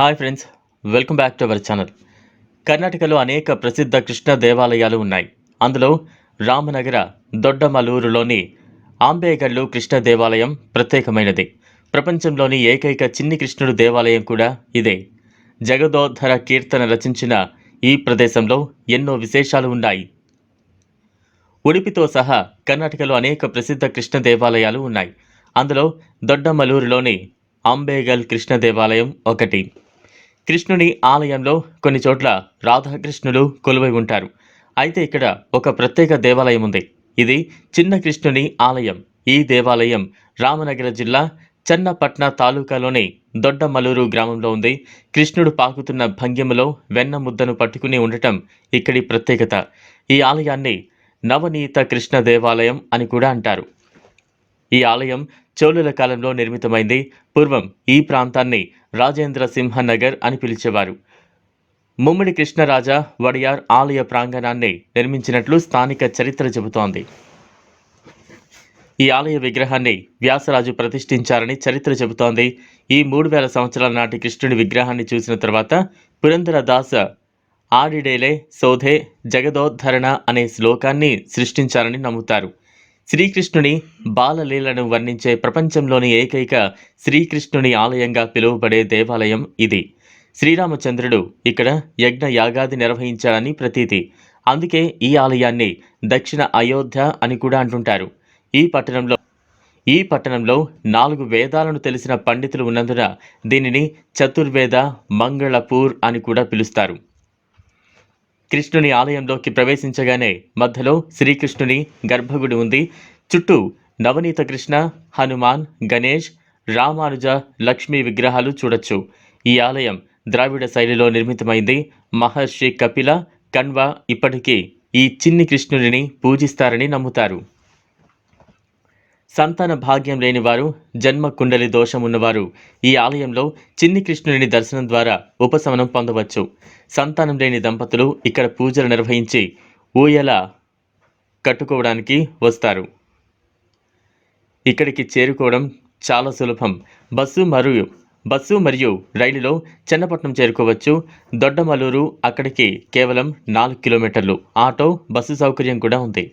Hi friends welcome back to our channel కర్ణాటకలో అనేక ప్రసిద్ధ కృష్ణ దేవాలయాలు ఉన్నాయి. అందులో రామనగర దొడ్డమలూరులోని ఆంబేగల్లు కృష్ణ దేవాలయం ప్రత్యేకమైనది. ప్రపంచంలోని ఏకైక చిన్ని కృష్ణుడు దేవాలయం కూడా ఇదే. జగదోద్ధర కీర్తన రచించిన ఈ ప్రదేశంలో ఎన్నో విశేషాలు ఉన్నాయి. ఉడిపితో సహా కర్ణాటకలో అనేక ప్రసిద్ధ కృష్ణ దేవాలయాలు ఉన్నాయి. అందులో దొడ్డమలూరులోని అంబేగల్ కృష్ణ దేవాలయం ఒకటి. కృష్ణుని ఆలయంలో కొన్ని చోట్ల రాధాకృష్ణులు కొలువై ఉంటారు. అయితే ఇక్కడ ఒక ప్రత్యేక దేవాలయం ఉంది. ఇది చిన్న కృష్ణుని ఆలయం. ఈ దేవాలయం రామనగర జిల్లా చన్నపట్న తాలూకాలోని దొడ్డమలూరు గ్రామంలో ఉంది. కృష్ణుడు పాకుతున్న భంగిమలో వెన్న ముద్దను పట్టుకుని ఉండటం ఇక్కడి ప్రత్యేకత. ఈ ఆలయాన్ని నవనీత కృష్ణ దేవాలయం అని కూడా అంటారు. ఈ ఆలయం చోళుల కాలంలో నిర్మితమైంది. పూర్వం ఈ ప్రాంతాన్ని రాజేంద్ర సింహనగర్ అని పిలిచేవారు. ముమ్మిడి కృష్ణరాజా వడియార్ ఆలయ ప్రాంగణాన్ని నిర్మించినట్లు స్థానిక చరిత్ర చెబుతోంది. ఈ ఆలయ విగ్రహాన్ని వ్యాసరాజు ప్రతిష్ఠించారని చరిత్ర చెబుతోంది. ఈ మూడు వేల సంవత్సరాల నాటి కృష్ణుడి విగ్రహాన్ని చూసిన తర్వాత పురంధరదాస ఆడిడేలే సోధే జగదోద్ధరణ అనే శ్లోకాన్ని సృష్టించారని నమ్ముతారు. శ్రీకృష్ణుని బాలలీలను వర్ణించే ప్రపంచంలోని ఏకైక శ్రీకృష్ణుని ఆలయంగా పిలువబడే దేవాలయం ఇది. శ్రీరామచంద్రుడు ఇక్కడ యజ్ఞ యాగాది నిర్వహించాడని ప్రతీతి. అందుకే ఈ ఆలయాన్ని దక్షిణ అయోధ్య అని కూడా అంటుంటారు. ఈ పట్టణంలో ఈ పట్టణంలో నాలుగు వేదాలను తెలిసిన పండితులు ఉన్నందున దీనిని చతుర్వేద మంగళపూర్ అని కూడా పిలుస్తారు. కృష్ణుని ఆలయంలోకి ప్రవేశించగానే మధ్యలో శ్రీకృష్ణుని గర్భగుడి ఉంది. చుట్టూ నవనీత కృష్ణ హనుమాన్ గణేష్ రామానుజ లక్ష్మీ విగ్రహాలు చూడొచ్చు. ఈ ఆలయం ద్రావిడ శైలిలో నిర్మితమైంది. మహర్షి కపిల కణ్వ ఇప్పటికీ ఈ చిన్ని కృష్ణుడిని పూజిస్తారని నమ్ముతారు. సంతాన భాగ్యం లేనివారు జన్మ కుండలి దోషం ఉన్నవారు ఈ ఆలయంలో చిన్ని కృష్ణుడిని దర్శనం ద్వారా ఉపశమనం పొందవచ్చు. సంతానం లేని దంపతులు ఇక్కడ పూజలు నిర్వహించి ఊయల కట్టుకోవడానికి వస్తారు. ఇక్కడికి చేరుకోవడం చాలా సులభం. బస్సు మరియు బస్సు మరియు రైలులో చెన్నపట్నం చేరుకోవచ్చు. దొడ్డమలూరు అక్కడికి కేవలం నాలుగు కిలోమీటర్లు. ఆటో బస్సు సౌకర్యం కూడా ఉంది.